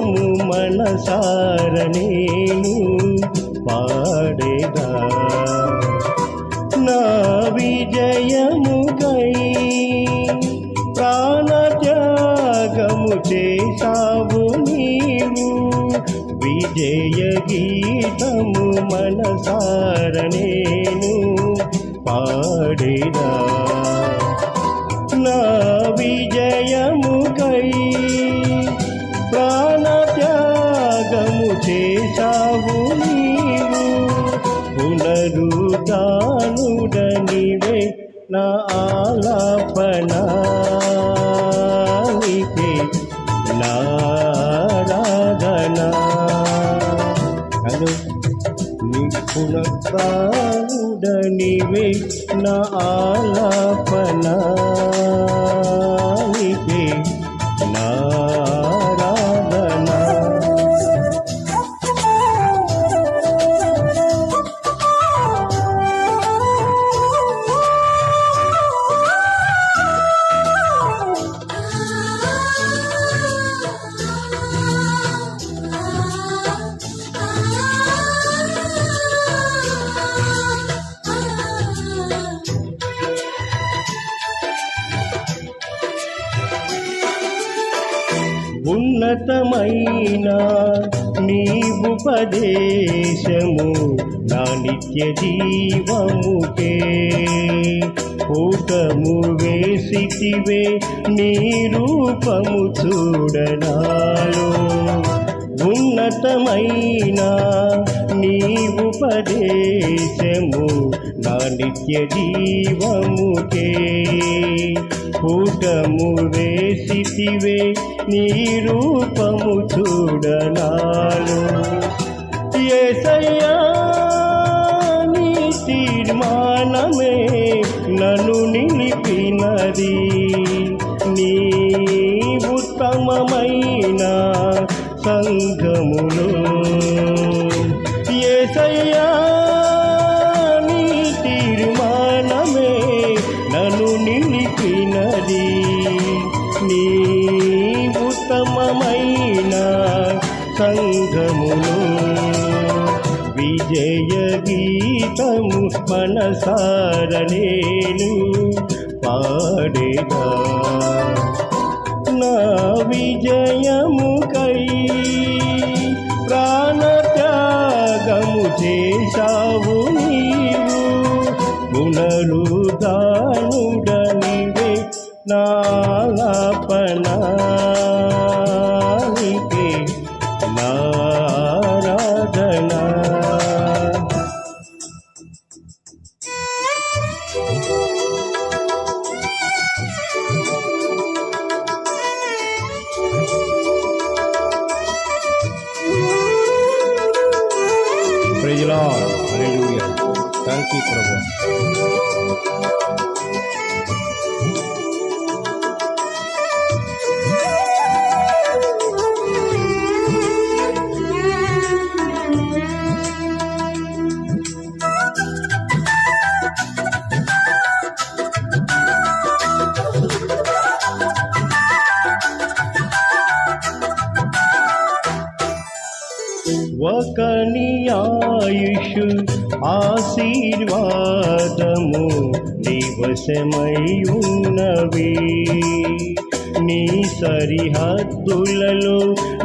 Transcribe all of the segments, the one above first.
విజయ మనసార నేను పాడేదా? నా విజయముగై ప్రాణత్యాగము చేసావు నీవు. విజయ గీతము మనసార నేను పాడేదా? నా విజయము చేశావు నీవు. పునరుదానుడనివే నా ఆలాపన నారాధనా నిపుణుడనివే నా ఆలాపనా. ఉన్నతమైన నీవుపదేశము నా నిత్య జీవముకే. కూటము వేసితివే నీ రూపము చూడనాలో. ఉన్నతమైన ఉపదేశము నా నిత్య జీవముకే. కూటము వేసితివే నీ రూపము చూడనాలు ఏసయ్యా నీ తీర్మానమే నన్ను నిలిపినది. గీతము మనసార నేను పాడేదా. నా విజయము కై ప్రాణత్యాగము చేశావు నీవు. గుణలు దానుడనివే నాపనానికే ఒకని ఆయుష్ ఆశీర్వాదము దివసమై ఉన్నవి నీ సరిహద్దులలో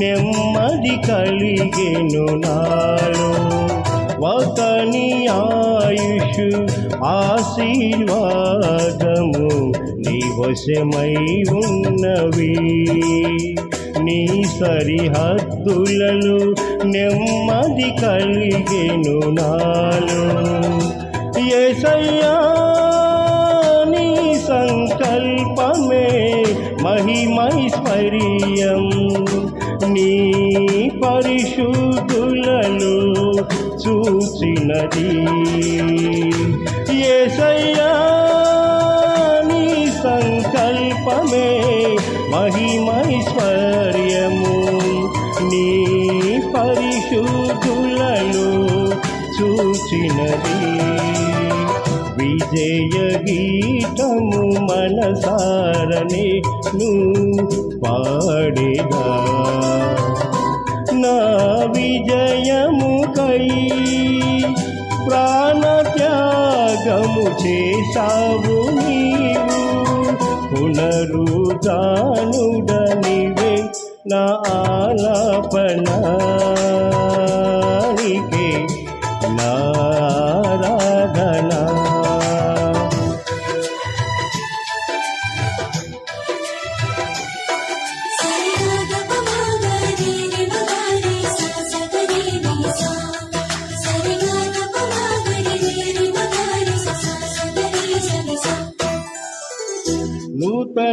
నెమ్మది కలిగెను నాలో ఒకని ఆయుష్ ఆశీర్వాదము దివసమై ఉన్నవి నీ సరిహద్దులలో నెమ్మది కలిగెను నాలో. ఏసయ్యా నీ సంకల్పమే మహిమైశ్వర్యం. నీ పరిశుద్ధులను చూచినది. ఏసయ్యా నీ పరిశుద్ధులను చూచినది. విజయ విజయ గీతము మనసారనే నువ్వు పాడేదా. నా విజయముకై ప్రాణత్యాగము చేసావు నీవు. పునరుదాను నా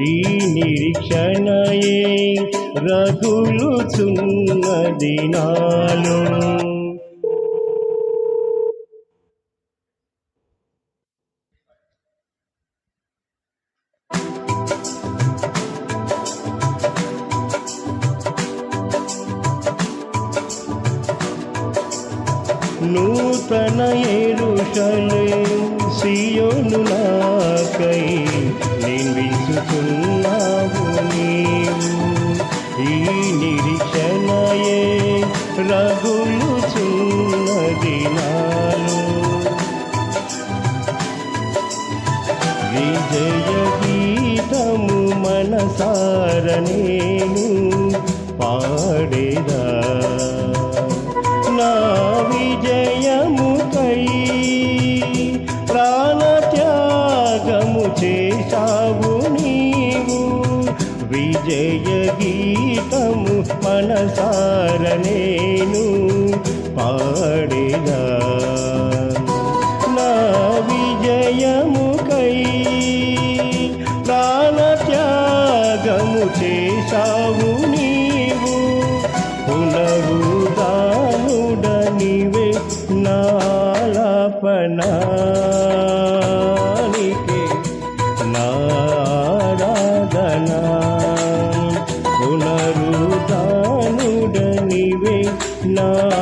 ఈ నిరీక్షణయే రగులుచున్నది నాలో. నూతన ఎరుషలేం సియోను నాకై నిర్మించుతున్నావు నీవు. ఈ నిరీక్షణయే రగులుచున్నది నాలో విజయ గీతము మనసారనేను జయ గీతము మనసార నేను పాడేదా నా విజయము కై ప్రాణ త్యాగము చేశావు నీ না